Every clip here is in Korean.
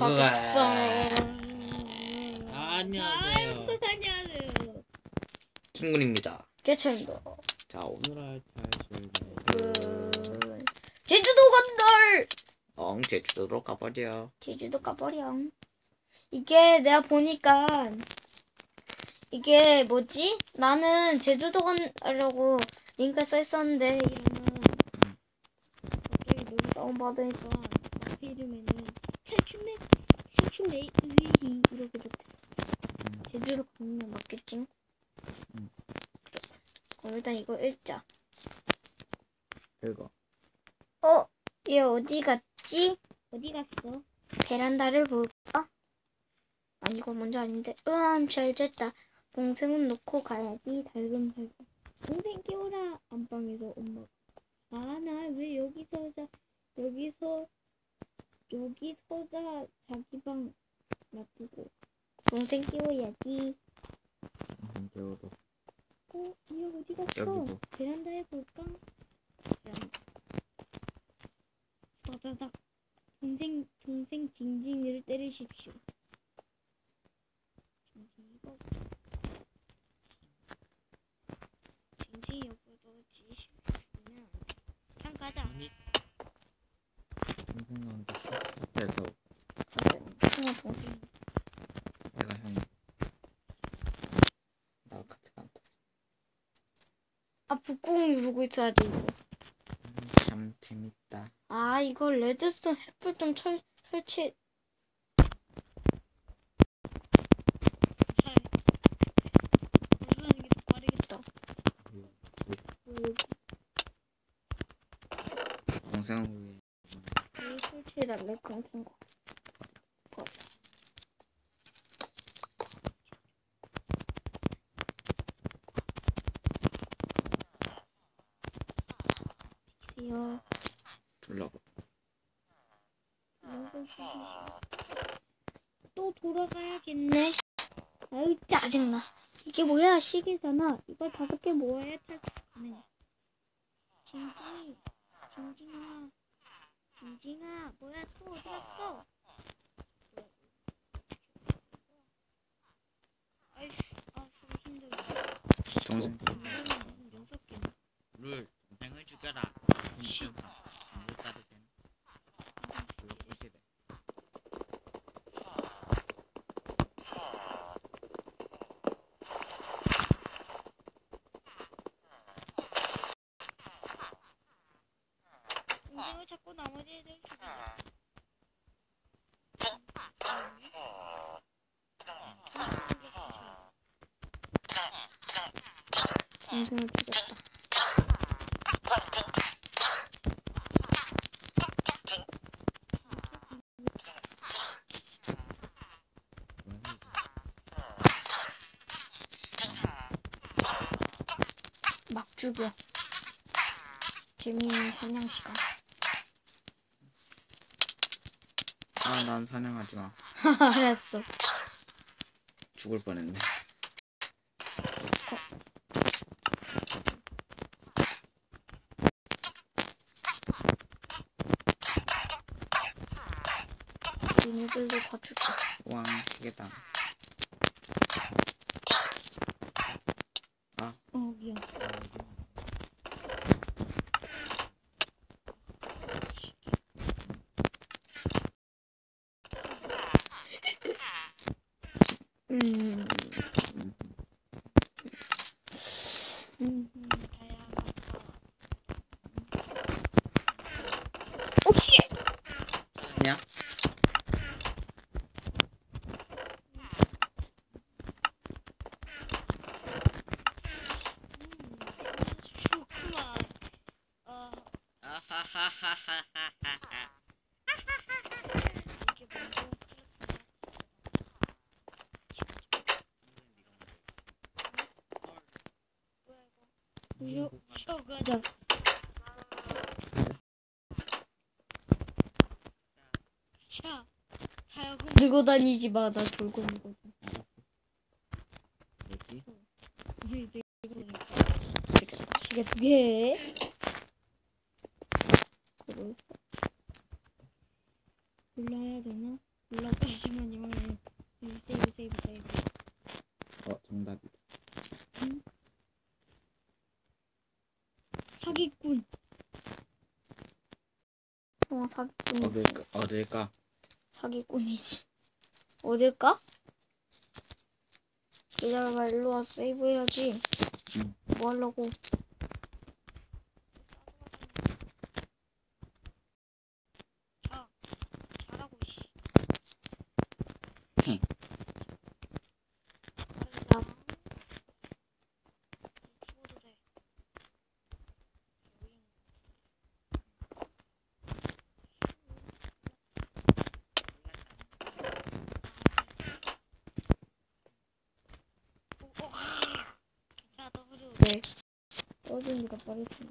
안녕하세요. 안녕하세요. 킹군입니다. 개천도. 자 오늘 할그 제주도 간달. 엉 제주도로 가버려. 제주도 가버려. 이게 내가 보니까 이게 뭐지? 나는 제주도 가려고 링크 써 있었는데 이름은 갑자기 누구 다운 받으니까 그 이름에는 탈춤의 탈춤의 의의 이렇게 적혔어. 가는 게 맞겠지? 음. 그럼 일단 이거 읽자. 이거 어, 얘 어디 갔지? 어디 갔어? 베란다를 볼까? 아니, 이거 먼저 아닌데. 으암, 잘 됐다. 동생은 놓고 가야지. 살금살금. 동생 깨워라. 안방에서 엄마. 아, 나 왜 여기서 자, 여기서, 여기서 자, 자기 방 놔두고. 동생 깨워야지. 여기도 어, 얘 어디 갔어? 여기도 베란다에 볼까? 베란다. 따다닥. 동생, 동생 징징이를 때리십시오. 징징이가 징징이 옆으로 지시면 그냥 가자. 동생한테 그래서 형아 동생. 내가 형나 같이 간다. 아 북궁 누르고 있어야지 이거. 음. 아 이거 레드스톤 횃불 좀 철, 설치. 위해 이 설치해달래 강친 거. 비세요. 둘러봐. 또 돌아가야겠네. 아유 짜증나. 이게 뭐야 시계잖아. 이걸 다섯 개 모아야 탈출하네. 징징이, 징징아, 징징아, 뭐야 또 어디 갔어? 아이씨, 아 힘들어. 동생 여섯 개나? 룰 동생을 죽여라. 컨디션상 룰 따르셈. 룰 부시대. 징징을 찾고 나머지 애들 죽이자. 징징을 죽였다. 막 죽여. 재미있는 사냥 시간. 아 난 사냥하지 마. 알았어. 죽을 뻔했네. 얘네들도 다 죽여. 왕 시계다. 어 미안. 음. 음. 혹시 그냥 좋구만. 어, 아하하하하하하. 이게 먼저 그랬어. 뭐야 가자. 자, 사야금 들고 다니지 마. 나 돌고 있거든. 알았어. 뭐지? 시계 두 개. 눌러야 되나? 눌러 잠시만요. 네. 세이브 세이브 세이브. 어 정답이다. 사기꾼. 어 어딜까? 어딜까? 사기꾼이지. 어딜까? 기다려봐 일로 와 세이브 해야지. 응. 뭐 하려고? 자, 잘하고 씨. 응. 자. 키보드 대. 자, 떠보죠. 네. 떠주니까 빠르지.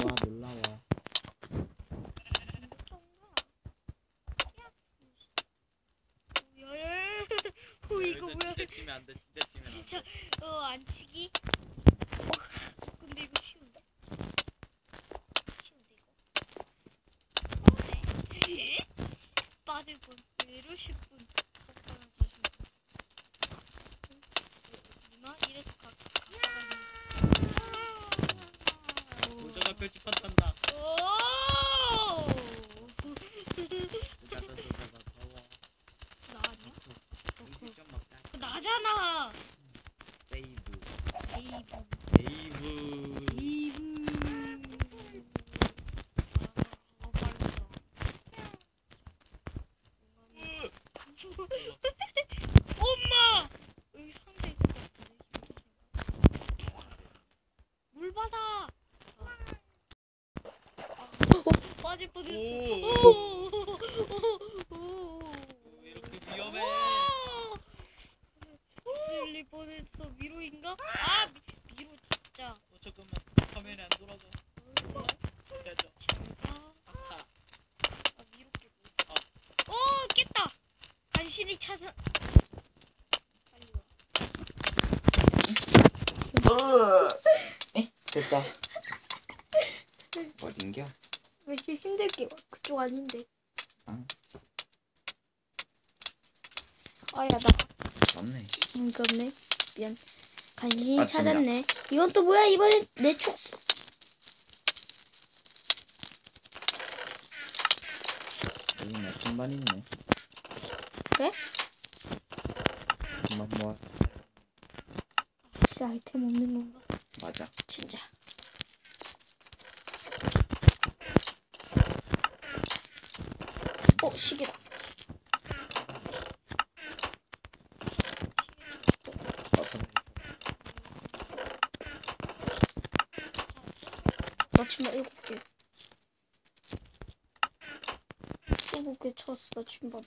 우와 놀라워. 야야야. 어 이거 여기서 뭐야? 진짜 치면 안 돼. 진짜 치면 안 돼. 진짜 어 안치기? 어, 근데 이거 쉬운데? 쉬운데 이거? 어네 빠질 뻔 외로 10분 깜깜한 자신 누나 이래서 가 도저가 표지판 탄다. 오 가자 도저가 더워. 나 아니야? 공기 좀 먹자. 그거 나잖아 세이브. 에이브 세이브. 이브 아 빠르다 엄마 여기 상자 있을 것 같은데 물 받아 어, 빠질 뻔했어 오. 이렇게 위험해. 슬리 뻔했어 미로인가? 아 미, 미로 진짜 어, 잠깐만. 화면이 안 돌아가. 해줘. 잘가 아하. 아 미로 깨고 있어 오 깼다 간신히 찾아 와 됐다. 어딘겨? 왜 이렇게 힘들게 와 그쪽 아닌데 아. 아야 나 맞네. 이겼네 미안 간신히 아. 찾았네 이건 또 뭐야 이번엔 내총 여기 나침반 있네. 그래? 한번 모아. 진짜 아이템 없는 건가 맞아. 진짜 어 시계다 어서. 나침반 일곱 개 일곱 개 쳤어 나침반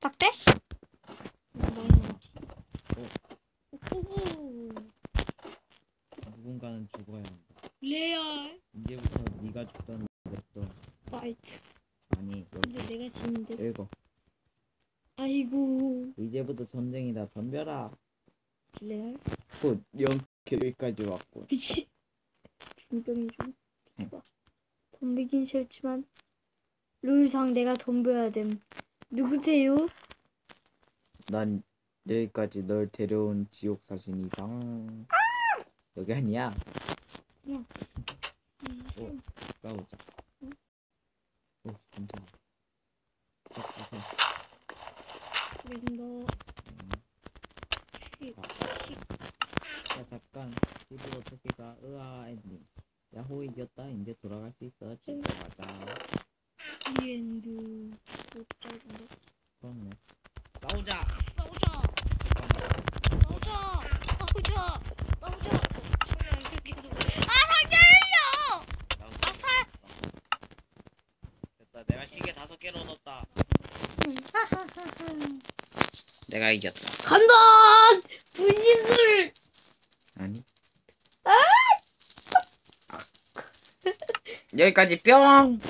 딱대? 남지 오호 누군가는 죽어야 한다. 레알 이제부터 네가 죽던 냅둬. 파이트 아니 근데 내가 지는데 읽어. 아이고 이제부터 전쟁이다. 덤벼라. 레알 곧 영계까지 왔고. 미치 중병이 좀 응. 비켜봐 덤비긴 싫지만 룰상 내가 덤벼야 됨 누구세요? 난 여기까지 널 데려온 지옥 사신이다. 여기 아니야. 이 오. 싸우자. 응? 오 괜찮아. 딱 보세요. 그래서 너 음. 식, 식. 자 잠깐 집으로 어떻게 가? 으아 엔딩. 야호 이겼다. 이제 돌아갈 수 있어. 집으로 가자. 리엔드 못 짧은데 그렇네. 싸우자. 싸우자 싸우자 싸우자 싸우자 아 상자 열려 아살 됐다. 내가 시계 다섯 개로 넣었다. 내가 이겼다. 간다 분신술 아니. 여기까지 뿅.